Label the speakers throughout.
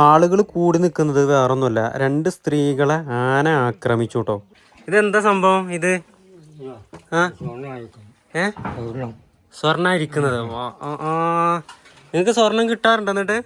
Speaker 1: ആളുകൾ കൂടി നിൽക്കുന്നത് വേറൊന്നുമല്ല. രണ്ട് സ്ത്രീകളെ ആന ആക്രമിച്ചു കേട്ടോ ഇതെന്താ സംഭവം ഇത്? ആ? ഏ? സ്വർണ ഇരിക്കുന്നത് നിങ്ങൾക്ക് സ്വർണം കിട്ടാറുണ്ട് എന്നിട്ട്?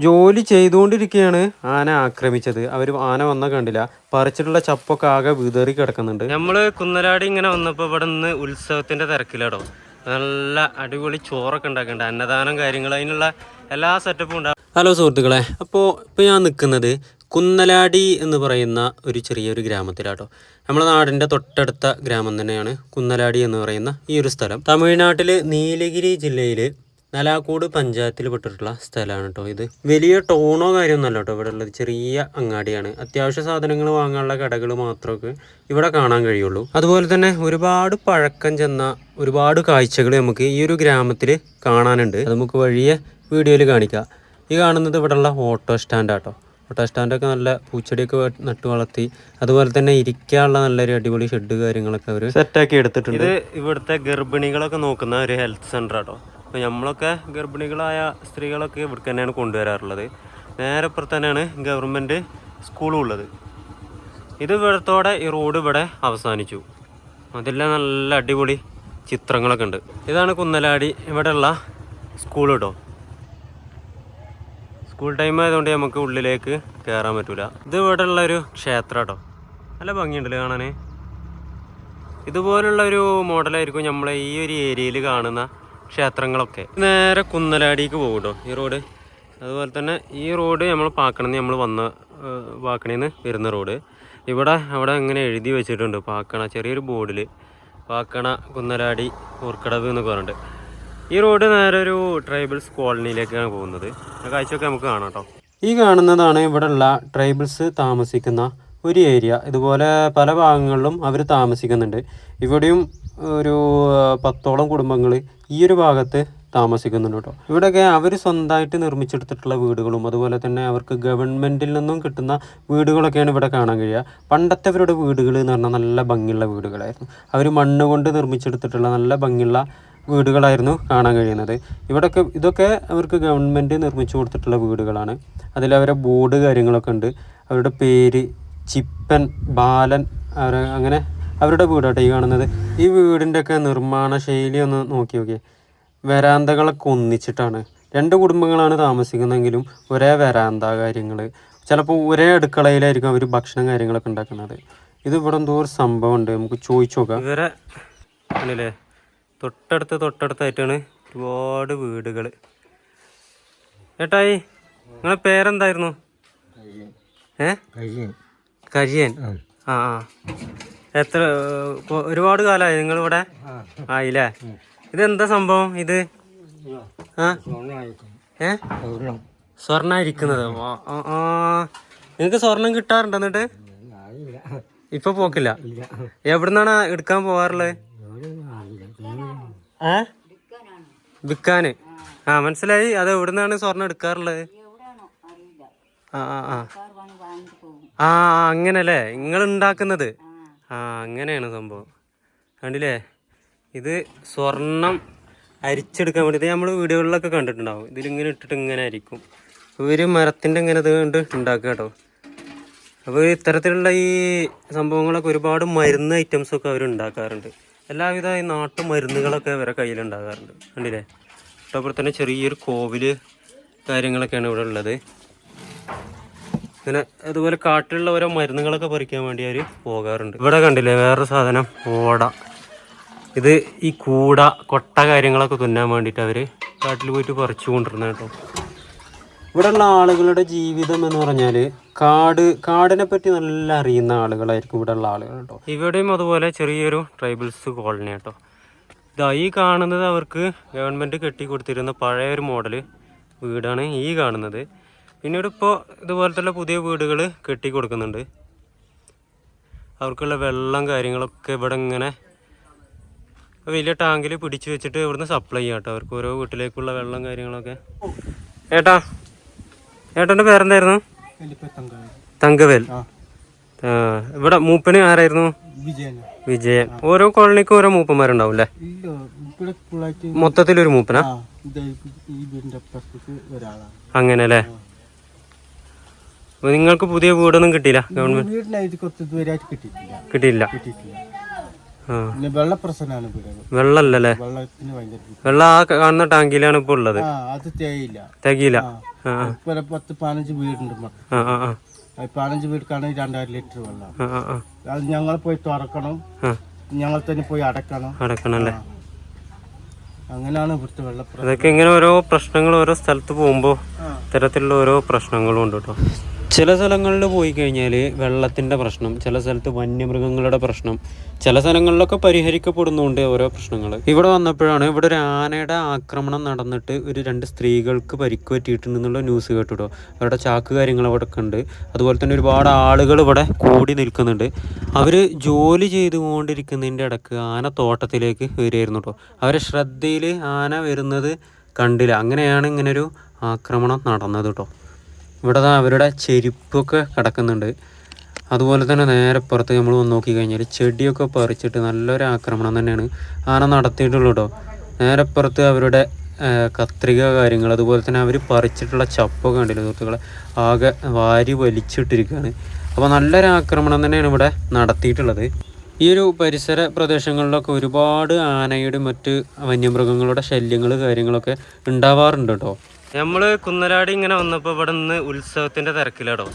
Speaker 1: ജോലി ചെയ്തുകൊണ്ടിരിക്കുകയാണ് ആന ആക്രമിച്ചത്. അവർ ആന വന്ന കണ്ടില്ല. പറിച്ചിട്ടുള്ള ചപ്പൊക്കെ ആകെ വിതറി കിടക്കുന്നുണ്ട്. നമ്മൾ കുന്നലാടി ഇങ്ങനെ വന്നപ്പോ ഇവിടെ നിന്ന് ഉത്സവത്തിന്റെ തിരക്കിലാടോ നല്ല അടിപൊളി ചോറൊക്കെ ഉണ്ടാക്കണ്ട? അന്നദാനം കാര്യങ്ങൾ അതിനുള്ള എല്ലാ സെറ്റപ്പും ഉണ്ടാവും ഹലോ സുഹൃത്തുക്കളെ അപ്പോൾ ഇപ്പോൾ ഞാൻ നിൽക്കുന്നത് കുന്നലാടി എന്ന് പറയുന്ന ഒരു ചെറിയൊരു ഗ്രാമത്തിലാട്ടോ. നമ്മുടെ നാടിന്റെ തൊട്ടടുത്ത ഗ്രാമം തന്നെയാണ് കുന്നലാടി എന്ന് പറയുന്ന ഈ ഒരു സ്ഥലം. തമിഴ്നാട്ടിൽ നീലഗിരി ജില്ലയിൽ നലാക്കോട് പഞ്ചായത്തിൽ പെട്ടിട്ടുള്ള സ്ഥലമാണ് കേട്ടോ ഇത്. വലിയ ടൗണോ കാര്യമൊന്നുമല്ല കേട്ടോ ഇവിടെ ഉള്ളത് ചെറിയ അങ്ങാടിയാണ്. അത്യാവശ്യ സാധനങ്ങൾ വാങ്ങാനുള്ള കടകൾ മാത്രമൊക്കെ ഇവിടെ കാണാൻ കഴിയുള്ളൂ. അതുപോലെ തന്നെ ഒരുപാട് പഴക്കം ചെന്ന ഒരുപാട് കാഴ്ചകൾ നമുക്ക് ഈ ഒരു ഗ്രാമത്തിൽ കാണാനുണ്ട്. അത് നമുക്ക് വഴിയെ വീഡിയോയിൽ കാണിക്കാം. ഈ കാണുന്നത് ഇവിടെയുള്ള ഓട്ടോ സ്റ്റാൻഡാട്ടോ ഓട്ടോ സ്റ്റാൻഡൊക്കെ നല്ല പൂച്ചെടിയൊക്കെ നട്ടു വളർത്തി അതുപോലെ തന്നെ ഇരിക്കാനുള്ള നല്ലൊരു അടിപൊളി ഷെഡ് കാര്യങ്ങളൊക്കെ അവർ സെറ്റാക്കി എടുത്തിട്ടുണ്ട്. ഇത് ഇവിടുത്തെ ഗർഭിണികളൊക്കെ നോക്കുന്ന ഒരു ഹെൽത്ത് സെന്റർ ആട്ടോ അപ്പോൾ നമ്മളൊക്കെ ഗർഭിണികളായ സ്ത്രീകളൊക്കെ ഇവിടെ തന്നെയാണ് കൊണ്ടുവരാറുള്ളത്. നേരെ ഇപ്പുറത്ത് തന്നെയാണ് ഗവൺമെന്റ് സ്കൂളും ഉള്ളത്. ഇത് ഇവിടത്തോടെ ഈ റോഡ് ഇവിടെ അവസാനിച്ചു. അതെല്ലാം നല്ല അടിപൊളി ചിത്രങ്ങളൊക്കെ ഉണ്ട്. ഇതാണ് കുന്നലാടി ഇവിടെയുള്ള സ്കൂൾ കേട്ടോ. സ്കൂൾ ടൈം ആയതുകൊണ്ട് നമുക്ക് ഉള്ളിലേക്ക് കയറാൻ പറ്റൂല. ഇത് ഇവിടെ ഉള്ള ഒരു ക്ഷേത്രം കേട്ടോ. നല്ല ഭംഗിയുണ്ടല്ലോ കാണാൻ ഇതുപോലുള്ള ഒരു മോഡലായിരിക്കും നമ്മളെ ഈ ഒരു ഏരിയയിൽ കാണുന്ന ക്ഷേത്രങ്ങളൊക്കെ. നേരെ കുന്നലാടിക്ക് പോകും ഈ റോഡ്. അതുപോലെ തന്നെ ഈ റോഡ് നമ്മൾ പാക്കണമെന്ന് നമ്മൾ വന്ന പാക്കണേന്ന് വരുന്ന റോഡ്. ഇവിടെ അവിടെ ഇങ്ങനെ എഴുതി വെച്ചിട്ടുണ്ട് പാക്കണ ചെറിയൊരു ബോർഡിൽ പാക്കണ കുന്നലാടി ഊർക്കടവ് എന്നൊക്കെ പറഞ്ഞിട്ട്. ഈ റോഡ് നേരെ ഒരു ട്രൈബൽസ് കോളനിയിലേക്കാണ് പോകുന്നത്. ആ കാഴ്ചയൊക്കെ നമുക്ക് കാണാം കേട്ടോ. ഈ കാണുന്നതാണ് ഇവിടെയുള്ള ട്രൈബൽസ് താമസിക്കുന്ന ഒരു ഏരിയ. ഇതുപോലെ പല ഭാഗങ്ങളിലും അവർ താമസിക്കുന്നുണ്ട്. ഇവിടെയും ഒരു പത്തോളം കുടുംബങ്ങൾ ഈ ഒരു ഭാഗത്ത് താമസിക്കുന്നുണ്ട് കേട്ടോ. ഇവിടെയൊക്കെ അവർ സ്വന്തമായിട്ട് നിർമ്മിച്ചെടുത്തിട്ടുള്ള വീടുകളും അതുപോലെ തന്നെ അവർക്ക് ഗവൺമെന്റിൽ നിന്നും കിട്ടുന്ന വീടുകളൊക്കെയാണ് ഇവിടെ കാണാൻ കഴിയുക. പണ്ടത്തെവരുടെ വീടുകൾ എന്ന് പറഞ്ഞാൽ നല്ല ഭംഗിയുള്ള വീടുകളായിരുന്നു. അവർ മണ്ണ് കൊണ്ട് നിർമ്മിച്ചെടുത്തിട്ടുള്ള നല്ല ഭംഗിയുള്ള വീടുകളായിരുന്നു കാണാൻ കഴിയുന്നത്. ഇവിടെയൊക്കെ ഇതൊക്കെ അവർക്ക് ഗവൺമെന്റ് നിർമ്മിച്ചു കൊടുത്തിട്ടുള്ള വീടുകളാണ്. അതിൽ അവരെ ബോർഡ് കാര്യങ്ങളൊക്കെ ഉണ്ട്. അവരുടെ പേര് ചിപ്പൻ ബാലൻ അങ്ങനെ അവരുടെ വീടാട്ടോ ഈ കാണുന്നത്. ഈ വീടിന്റെ ഒക്കെ നിർമ്മാണ ശൈലി ഒന്ന് നോക്കി നോക്കിയേ. വരാന്തകളൊക്കെ ഒന്നിച്ചിട്ടാണ്. രണ്ട് കുടുംബങ്ങളാണ് താമസിക്കുന്നതെങ്കിലും ഒരേ വരാന്ത കാര്യങ്ങൾ ചിലപ്പോൾ ഒരേ അടുക്കളയിലായിരിക്കും അവർ ഭക്ഷണം കാര്യങ്ങളൊക്കെ ഉണ്ടാക്കുന്നത്. ഇത് ഇവിടെ എന്തോ ഒരു സംഭവം ഉണ്ട് നമുക്ക് ചോദിച്ചു നോക്കാം. ഇവരെ ആണല്ലേ തൊട്ടടുത്ത് തൊട്ടടുത്തായിട്ടാണ് ഒരുപാട് വീടുകൾ ഏട്ടായി നിങ്ങളെ പേരെന്തായിരുന്നു? ഏ? കരിയൻ ആ ആ. എത്ര ഒരുപാട് കാലമായി നിങ്ങളിവിടെ? ആയില്ലേ? ഇത് എന്താ സംഭവം ഇത്? ആ. ഏ? സ്വർണ ഇരിക്കുന്നത്. നിങ്ങക്ക് സ്വർണം കിട്ടാറുണ്ട് എന്നിട്ട്? ഇപ്പൊ പോക്കില്ല? എവിടുന്നാണ് എടുക്കാൻ പോവാറുള്ളത് ഏ? വിൽക്കാന്. ആ മനസ്സിലായി. അത് എവിടുന്നാണ് സ്വർണം എടുക്കാറുള്ളത് ആ ആ ആ. ആ അങ്ങനല്ലേ? നിങ്ങൾ ഉണ്ടാക്കുന്നത്. ആ അങ്ങനെയാണ് സംഭവം. കണ്ടില്ലേ? ഇത് സ്വർണം അരിച്ചെടുക്കാൻ വേണ്ടി നമ്മൾ വീഡിയോകളിലൊക്കെ കണ്ടിട്ടുണ്ടാവും. ഇതിലിങ്ങനെ ഇട്ടിട്ട് ഇങ്ങനെ ആയിരിക്കും ഒരു മരത്തിന്റെ ഇങ്ങനെ ഇത് കൊണ്ട് ഉണ്ടാക്കുക കേട്ടോ. അപ്പോൾ ഇത്തരത്തിലുള്ള ഈ സംഭവങ്ങളൊക്കെ ഒരുപാട് മരുന്ന് ഐറ്റംസൊക്കെ അവർ ഉണ്ടാക്കാറുണ്ട്. എല്ലാവിധ ഈ നാട്ടു മരുന്നുകളൊക്കെ അവരെ കയ്യിലുണ്ടാകാറുണ്ട് കണ്ടില്ലേ? തൊട്ടപ്പുറത്ത് തന്നെ ചെറിയൊരു കോവിൽ കാര്യങ്ങളൊക്കെയാണ് ഇവിടെ ഉള്ളത്. ഇങ്ങനെ അതുപോലെ കാട്ടിലുള്ള ഓരോ മരുന്നുകളൊക്കെ പറിക്കാൻ വേണ്ടി അവർ പോകാറുണ്ട്. ഇവിടെ കണ്ടില്ലേ വേറൊരു സാധനം ഓട. ഇത് ഈ കൂട കൊട്ട കാര്യങ്ങളൊക്കെ തുന്നാൻ വേണ്ടിയിട്ട് അവർ കാട്ടിൽ പോയിട്ട് പറിച്ചു കൊണ്ടിരുന്ന കേട്ടോ. ഇവിടെയുള്ള ആളുകളുടെ ജീവിതം എന്ന് പറഞ്ഞാൽ കാട് കാടിനെ പറ്റി നല്ല അറിയുന്ന ആളുകളായിരിക്കും ഇവിടെയുള്ള ആളുകൾ കേട്ടോ. ഇവിടെയും അതുപോലെ ചെറിയൊരു ട്രൈബൽസ് കോളനി കേട്ടോ. ഇതാ ഈ കാണുന്നത് അവർക്ക് ഗവൺമെന്റ് കെട്ടി കൊടുത്തിരുന്ന പഴയ ഒരു മോഡൽ വീടാണ് ഈ കാണുന്നത്. പിന്നീട് ഇപ്പോൾ ഇതുപോലത്തെ പുതിയ വീടുകൾ കെട്ടി കൊടുക്കുന്നുണ്ട് അവർക്കുള്ള വെള്ളം കാര്യങ്ങളൊക്കെ ഇവിടെ ഇങ്ങനെ വലിയ ടാങ്കിൽ പിടിച്ചു വെച്ചിട്ട് ഇവിടുന്ന് സപ്ലൈ ചെയ്യാം കേട്ടോ. അവർക്ക് ഓരോ വീട്ടിലേക്കുള്ള വെള്ളം കാര്യങ്ങളൊക്കെ. ഏട്ടാ ഏട്ടന്റെ പേരെന്തായിരുന്നു? തങ്കവേൽ. ഇവിടെ മൂപ്പന് ആരായിരുന്നു? വിജയൻ. ഓരോ കോളനിക്കും ഓരോ മൂപ്പന്മാരുണ്ടാവും അല്ലേ മൊത്തത്തിലൊരു മൂപ്പനാ? അങ്ങനെ അല്ലേ നിങ്ങൾക്ക് പുതിയ വീടൊന്നും കിട്ടിയില്ല ഗവൺമെന്റ്? കിട്ടിയില്ല.
Speaker 2: വെള്ളത്തിന് ഭയങ്കര ബുദ്ധിമുട്ട്.
Speaker 1: വെള്ളം ആ കാണുന്ന ടാങ്കിലാണ് ഇപ്പൊ ഉള്ളത്.
Speaker 2: അത് തേയില്ല
Speaker 1: തികയില്ല.
Speaker 2: പത്ത് പതിനഞ്ച് വീടുണ്ട് പതിനഞ്ച് വീടുക്കാണ് രണ്ടായിരം ലിറ്റർ വെള്ളം. അത് ഞങ്ങൾ പോയി തുറക്കണം. ഞങ്ങൾ തന്നെ പോയി അടക്കണം.
Speaker 1: അടക്കണല്ലേ?
Speaker 2: ആ. അങ്ങനെയാണ് ഇവിടുത്തെ വെള്ളപ്രശ്നം.
Speaker 1: അതൊക്കെ ഇങ്ങനെ ഓരോ പ്രശ്നങ്ങൾ ഓരോ സ്ഥലത്ത് പോകുമ്പോൾ ഇത്തരത്തിലുള്ള ഓരോ പ്രശ്നങ്ങളും ഉണ്ട് കേട്ടോ. ചില സ്ഥലങ്ങളിൽ പോയി കഴിഞ്ഞാൽ വെള്ളത്തിന്റെ പ്രശ്നം ചില സ്ഥലത്ത് വന്യമൃഗങ്ങളുടെ പ്രശ്നം ചില സ്ഥലങ്ങളിലൊക്കെ പരിഹരിക്കപ്പെടുന്നുണ്ട് ഓരോ പ്രശ്നങ്ങൾ. ഇവിടെ വന്നപ്പോഴാണ് ഇവിടെ ഒരു ആനയുടെ ആക്രമണം നടന്നിട്ട് ഒരു രണ്ട് സ്ത്രീകൾക്ക് പരിക്ക് പറ്റിയിട്ടുണ്ടെന്നുള്ള ന്യൂസ് കേട്ടുട്ടോ. അവരുടെ ചാക്ക് കാര്യങ്ങൾ അവിടെ ഉണ്ട്. അതുപോലെ തന്നെ ഒരുപാട് ആളുകൾ ഇവിടെ കൂടി നിൽക്കുന്നുണ്ട്. അവർ ജോലി ചെയ്തുകൊണ്ടിരിക്കുന്നതിന്റെ ഇടയ്ക്ക് ആന തോട്ടത്തിലേക്ക് വരികയായിരുന്നു കേട്ടോ. അവരെ ശ്രദ്ധയിൽ ആന വരുന്നത് കണ്ടില്ല. അങ്ങനെയാണ് ഇങ്ങനൊരു ആക്രമണം നടന്നത് കേട്ടോ. ഇവിടെ അവരുടെ ചെരുപ്പൊക്കെ കിടക്കുന്നുണ്ട്. അതുപോലെ തന്നെ നേരെ പുറത്ത് നമ്മൾ വന്ന് നോക്കി കഴിഞ്ഞാൽ ചെടിയൊക്കെ പറിച്ചിട്ട് നല്ലൊരു ആക്രമണം തന്നെയാണ്. ആന നടത്തിയിട്ടുള്ളൂ കേട്ടോ നേരെ പുറത്ത് അവരുടെ കത്രിക കാര്യങ്ങൾ അതുപോലെ തന്നെ അവർ പറിച്ചിട്ടുള്ള ചപ്പൊക്കെ ഉണ്ടല്ലോ സുഹൃത്തുക്കളെ? ആകെ വാരി വലിച്ചിട്ടിരിക്കുകയാണ്. അപ്പോൾ നല്ലൊരു ആക്രമണം തന്നെയാണ് ഇവിടെ നടത്തിയിട്ടുള്ളത്. ഈ ഒരു പരിസര പ്രദേശങ്ങളിലൊക്കെ ഒരുപാട് ആനയുടെ മറ്റ് വന്യമൃഗങ്ങളുടെ ശല്യങ്ങൾ കാര്യങ്ങളൊക്കെ ഉണ്ടാവാറുണ്ട് കേട്ടോ നമ്മൾ കുന്നരാടി ഇങ്ങനെ വന്നപ്പോൾ ഇവിടെ നിന്ന് ഉത്സവത്തിന്റെ തിരക്കിലാടോ.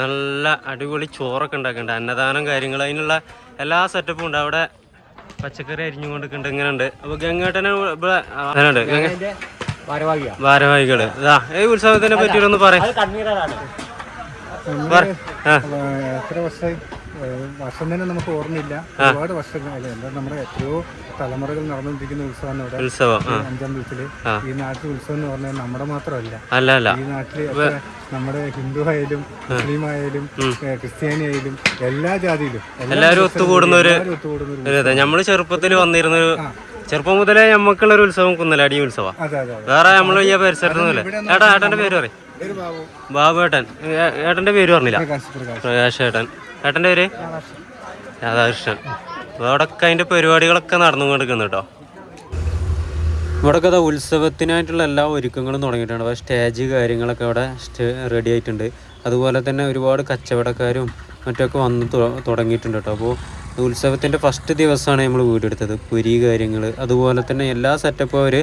Speaker 1: നല്ല അടിപൊളി ചോറൊക്കെ ഉണ്ടാക്കുന്നുണ്ട് അന്നദാനം കാര്യങ്ങൾ അതിനുള്ള എല്ലാ സെറ്റപ്പും ഉണ്ട്. അവിടെ പച്ചക്കറി അരിഞ്ഞുകൊണ്ടിരിക്കുന്നുണ്ട് ഇങ്ങനെ ഉണ്ട് അപ്പോൾ ഗംഗേട്ടനെ ഇവിടെ അങ്ങനെയുണ്ട്. ഭാരവാഹികൾ. ഇതാ ഈ ഉത്സവത്തിനെ പറ്റിയിട്ടൊന്ന് പറയാം.
Speaker 2: എത്ര വർഷമായി? വർഷം തന്നെ നമുക്ക് ഓർമ്മയില്ല. ഒരുപാട് വർഷങ്ങൾ നമ്മുടെ എത്രയോ തലമുറകൾ നടന്നുകൊണ്ടിരിക്കുന്ന ഉത്സവമാണ് ഇവിടെ.
Speaker 1: ഉത്സവം
Speaker 2: അഞ്ചാം
Speaker 1: വീട്ടിൽ.
Speaker 2: ഈ നാട്ടിൽ ഉത്സവം എന്ന് പറഞ്ഞാൽ നമ്മുടെ മാത്രമല്ല.
Speaker 1: അല്ല അല്ല.
Speaker 2: ഈ നാട്ടിൽ നമ്മുടെ ഹിന്ദു ആയാലും മുസ്ലിം ആയാലും ക്രിസ്ത്യാനി ആയാലും എല്ലാ ജാതിയിലും എല്ലാ
Speaker 1: എല്ലാവരും ഒത്തുകൂടുന്ന ഒരു നമ്മൾ ചെറുപ്പത്തിൽ വന്നിരുന്ന ഒരു ചെറുപ്പം മുതലേ നമുക്കുള്ള ഒരു ഉത്സവം കുന്നലാടി ഉത്സവം. വേറെ നമ്മൾ ഈ പരിസരത്തൊന്നുമില്ല. ഏട്ടാ ഏട്ടന്റെ പേര് പറയും.
Speaker 2: ബാബു
Speaker 1: ഏട്ടൻ. ഏട്ടന്റെ പേര് പറഞ്ഞില്ല.
Speaker 2: പ്രകാശ്
Speaker 1: ഏട്ടൻ. ഏട്ടന്റെ പേര്? രാധാകൃഷ്ണൻ. അവിടെയൊക്കെ അതിന്റെ പരിപാടികളൊക്കെ നടന്നു കൊണ്ടിരിക്കുന്നു കേട്ടോ. ഇവിടെയൊക്കെ അതാ ഉത്സവത്തിനായിട്ടുള്ള എല്ലാ ഒരുക്കങ്ങളും തുടങ്ങിയിട്ടുണ്ട്. അപ്പോൾ സ്റ്റേജ് കാര്യങ്ങളൊക്കെ അവിടെ റെഡി ആയിട്ടുണ്ട്. അതുപോലെ തന്നെ ഒരുപാട് കച്ചവടക്കാരും മറ്റൊക്കെ വന്ന് തുടങ്ങിയിട്ടുണ്ട് കേട്ടോ. അപ്പോൾ ഉത്സവത്തിന്റെ ഫസ്റ്റ് ദിവസമാണ് നമ്മൾ വീടെടുത്തത്. പുരി കാര്യങ്ങൾ അതുപോലെ തന്നെ എല്ലാ സെറ്റപ്പും അവർ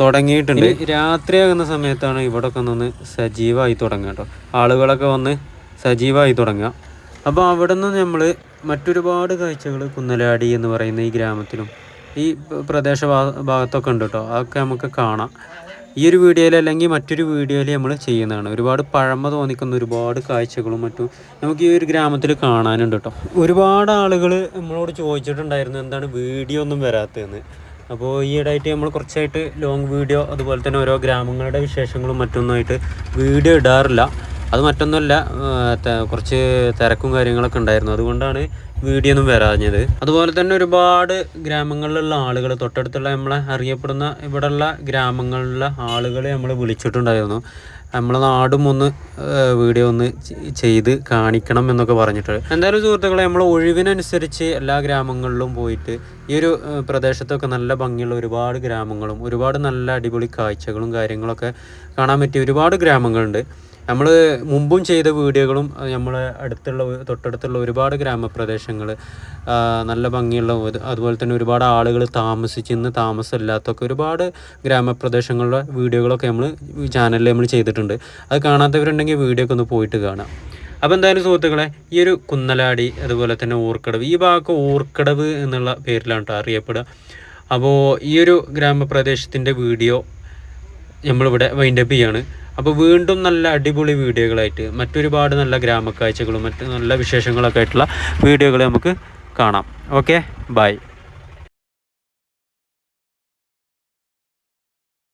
Speaker 1: തുടങ്ങിയിട്ടുണ്ട്. രാത്രിയാകുന്ന സമയത്താണ് ഇവിടെയൊക്കെ ഒന്ന് സജീവമായി തുടങ്ങുക കേട്ടോ. ആളുകളൊക്കെ വന്ന് സജീവമായി തുടങ്ങുക. അപ്പോൾ അവിടെ നിന്ന് നമ്മൾ മറ്റൊരുപാട് കാഴ്ചകൾ കുന്നലാടി എന്ന് പറയുന്ന ഈ ഗ്രാമത്തിലും ഈ പ്രദേശ ഭാഗത്തൊക്കെ ഉണ്ട് കേട്ടോ അതൊക്കെ നമുക്ക് കാണാം. ഈ ഒരു വീഡിയോയിൽ അല്ലെങ്കിൽ മറ്റൊരു വീഡിയോയിൽ നമ്മൾ ചെയ്യുന്നതാണ്. ഒരുപാട് പഴമ തോന്നിക്കുന്ന ഒരുപാട് കാഴ്ചകളും മറ്റും നമുക്ക് ഈ ഒരു ഗ്രാമത്തിൽ കാണാനുണ്ട് കേട്ടോ ഒരുപാട് ആളുകൾ നമ്മളോട് ചോദിച്ചിട്ടുണ്ടായിരുന്നു എന്താണ് വീഡിയോ ഒന്നും വരാത്തതെന്ന്. അപ്പോൾ ഈ ഇടയിട്ട് നമ്മൾ കുറച്ചായിട്ട് ലോങ് വീഡിയോ അതുപോലെ തന്നെ ഓരോ ഗ്രാമങ്ങളുടെ വിശേഷങ്ങളും മറ്റൊന്നുമായിട്ട് വീഡിയോ ഇടാറില്ല. അത് മറ്റൊന്നുമല്ല കുറച്ച് തിരക്കും കാര്യങ്ങളൊക്കെ ഉണ്ടായിരുന്നു. അതുകൊണ്ടാണ് വീഡിയോ ഒന്നും വരാഞ്ഞത്. അതുപോലെ തന്നെ ഒരുപാട് ഗ്രാമങ്ങളിലുള്ള ആളുകൾ തൊട്ടടുത്തുള്ള നമ്മളെ അറിയപ്പെടുന്ന ഇവിടെയുള്ള ഗ്രാമങ്ങളിലുള്ള ആളുകളെ നമ്മൾ വിളിച്ചിട്ടുണ്ടായിരുന്നു. നമ്മളെ നാടും ഒന്ന് വീഡിയോ ഒന്ന് ചെയ്ത് കാണിക്കണം എന്നൊക്കെ പറഞ്ഞിട്ട്. എന്തായാലും സുഹൃത്തുക്കളെ നമ്മൾ ഒഴിവിനനുസരിച്ച് എല്ലാ ഗ്രാമങ്ങളിലും പോയിട്ട് ഈ ഒരു പ്രദേശത്തൊക്കെ നല്ല ഭംഗിയുള്ള ഒരുപാട് ഗ്രാമങ്ങളും ഒരുപാട് നല്ല അടിപൊളി കാഴ്ചകളും കാര്യങ്ങളൊക്കെ കാണാൻ പറ്റിയ ഒരുപാട് ഗ്രാമങ്ങളുണ്ട്. നമ്മൾ മുമ്പും ചെയ്ത വീഡിയോകളും നമ്മളെ അടുത്തുള്ള തൊട്ടടുത്തുള്ള ഒരുപാട് ഗ്രാമപ്രദേശങ്ങൾ നല്ല ഭംഗിയുള്ള അതുപോലെ തന്നെ ഒരുപാട് ആളുകൾ താമസിച്ച് ഇന്ന് താമസമില്ലാത്തൊക്കെ ഒരുപാട് ഗ്രാമപ്രദേശങ്ങളുടെ വീഡിയോകളൊക്കെ നമ്മൾ ചാനലിൽ നമ്മൾ ചെയ്തിട്ടുണ്ട്. അത് കാണാത്തവരുണ്ടെങ്കിൽ വീഡിയോ ഒക്കെ ഒന്ന് പോയിട്ട് കാണാം. അപ്പോൾ എന്തായാലും സുഹൃത്തുക്കളെ ഈ ഒരു കുന്നലാടി അതുപോലെ തന്നെ ഊർക്കടവ് ഈ ഭാഗമൊക്കെ ഊർക്കടവ് എന്നുള്ള പേരിലാണ് കേട്ടോ അറിയപ്പെടുക. അപ്പോൾ ഈ ഒരു ഗ്രാമപ്രദേശത്തിന്റെ വീഡിയോ നമ്മളിവിടെ വൈൻഡപ്പ് ചെയ്യാണ്. അപ്പോൾ വീണ്ടും നല്ല അടിപൊളി വീഡിയോകളായിട്ട് മറ്റൊരുപാട് നല്ല ഗ്രാമക്കാഴ്ചകളും മറ്റ് നല്ല വിശേഷങ്ങളൊക്കെ ആയിട്ടുള്ള വീഡിയോകൾ നമുക്ക് കാണാം. Okay bye